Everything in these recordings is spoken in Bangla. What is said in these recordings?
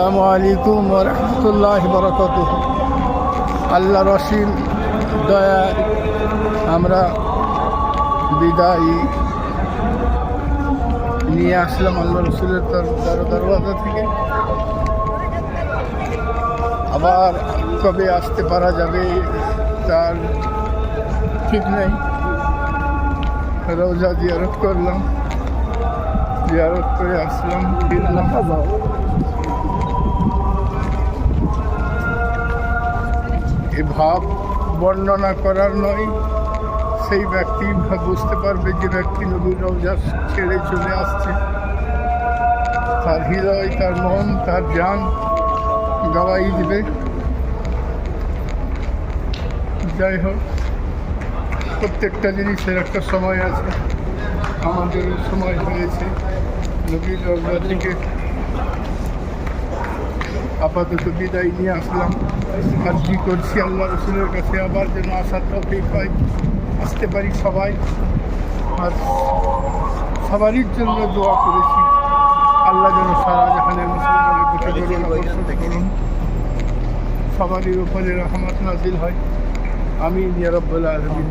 আসসালামু আলাইকুম রহমতুল্লাহ বরকত আল্লাহ রসিম দয়া আমরা বিদায় নিয়ে আসলাম আল্লাহ রসুলের দর- দরওয়াজা থেকে। আবার কবে আসতে পারা যাবে তার ঠিক নেই। রোজা জিয়ারত করলাম। জিয়ারত করে আসলাম। ফিরলাম। ভাব বর্ণনা করার নয়। সেই ব্যক্তি বুঝতে পারবে যে ব্যক্তি নবীর রোজা ছেড়ে চলে আসছে। তার হৃদয়, তার মন, তার জান গাওয়াই দিবে। যাই হোক, প্রত্যেকটা জিনিসের একটা সময় আছে। আমাদের সময় হয়েছে। নবীর রোজা থেকে আপাতত বিদায় নিয়ে আসলাম। আর্জি করছি? আল্লাহ রসুলের কাছে আবার যেন আসার তফিক হয় আসতে পারি সবাই। আর সবারই জন্য দোয়া করেছি। আল্লাহ যেন সারা জাহানের মুসলমানের করুন। সবারই উপরে রহমত নাজিল হয়। আমি নিয়ারব্বুল আলমিন।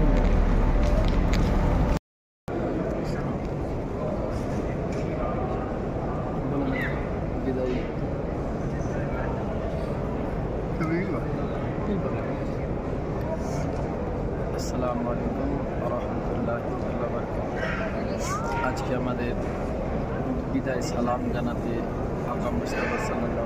তুমি আসসালামু আলাইকুম রহমতুল্লাহ আজকে আমাদের বিদায় সালাম জানাতে আকাম মুস্তাফা সাল্লাহ